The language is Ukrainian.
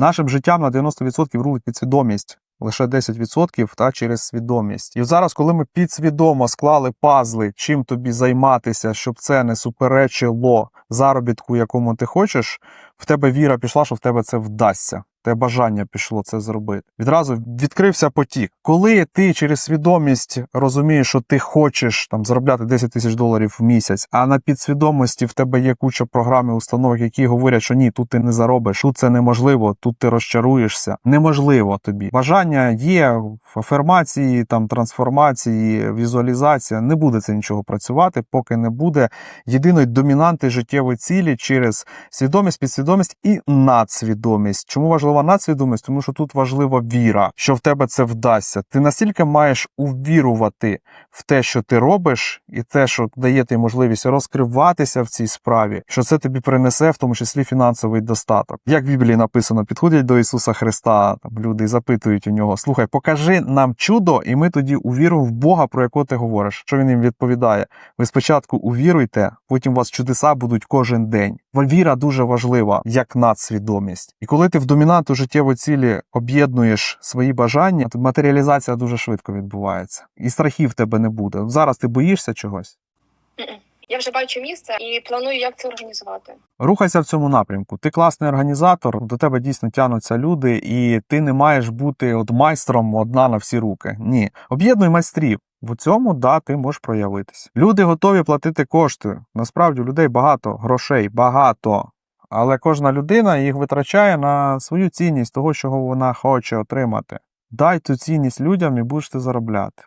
Нашим життям на 90% рулить підсвідомість. Лише 10% та через свідомість. І зараз, коли ми підсвідомо склали пазли, чим тобі займатися, щоб це не суперечило заробітку, якому ти хочеш, в тебе віра пішла, що в тебе це вдасться. Те бажання пішло це зробити. Відразу відкрився потік. Коли ти через свідомість розумієш, що ти хочеш там заробляти 10 тисяч доларів в місяць, а на підсвідомості в тебе є куча програм і установок, які говорять, що ні, тут ти не заробиш, тут це неможливо, тут ти розчаруєшся. Неможливо тобі. Бажання є в афірмації, там трансформації, візуалізація. Не буде це нічого працювати, поки не буде єдиної домінанти життєвої цілі через свідомість, підсвідомість і надсвідомість. Чому важлива надсвідомість? Тому що тут важлива віра, що в тебе це вдасться. Ти настільки маєш увірувати в те, що ти робиш, і те, що дає тобі можливість розкриватися в цій справі, що це тобі принесе, в тому числі фінансовий достаток. Як в Біблії написано, підходять до Ісуса Христа там люди запитують у нього: Слухай, покажи нам чудо, і ми тоді увіримо в Бога, про якого ти говориш. Що він їм відповідає? Ви спочатку увіруйте, потім у вас чудеса будуть кожен день. Віра дуже важлива, як надсвідомість. І коли ти в домінанту життєвої цілі об'єднуєш свої бажання, то матеріалізація дуже швидко відбувається. І страхів в тебе не буде. Зараз ти боїшся чогось. Я вже бачу місце і планую, як це організувати. Рухайся в цьому напрямку. Ти класний організатор, до тебе дійсно тянуться люди, і ти не маєш бути от майстром одна на всі руки. Ні, об'єднуй майстрів. В цьому да, ти можеш проявитись. Люди готові платити кошти. Насправді у людей багато грошей, багато. Але кожна людина їх витрачає на свою цінність того, чого вона хоче отримати. Дай цю цінність людям і будеш ти заробляти.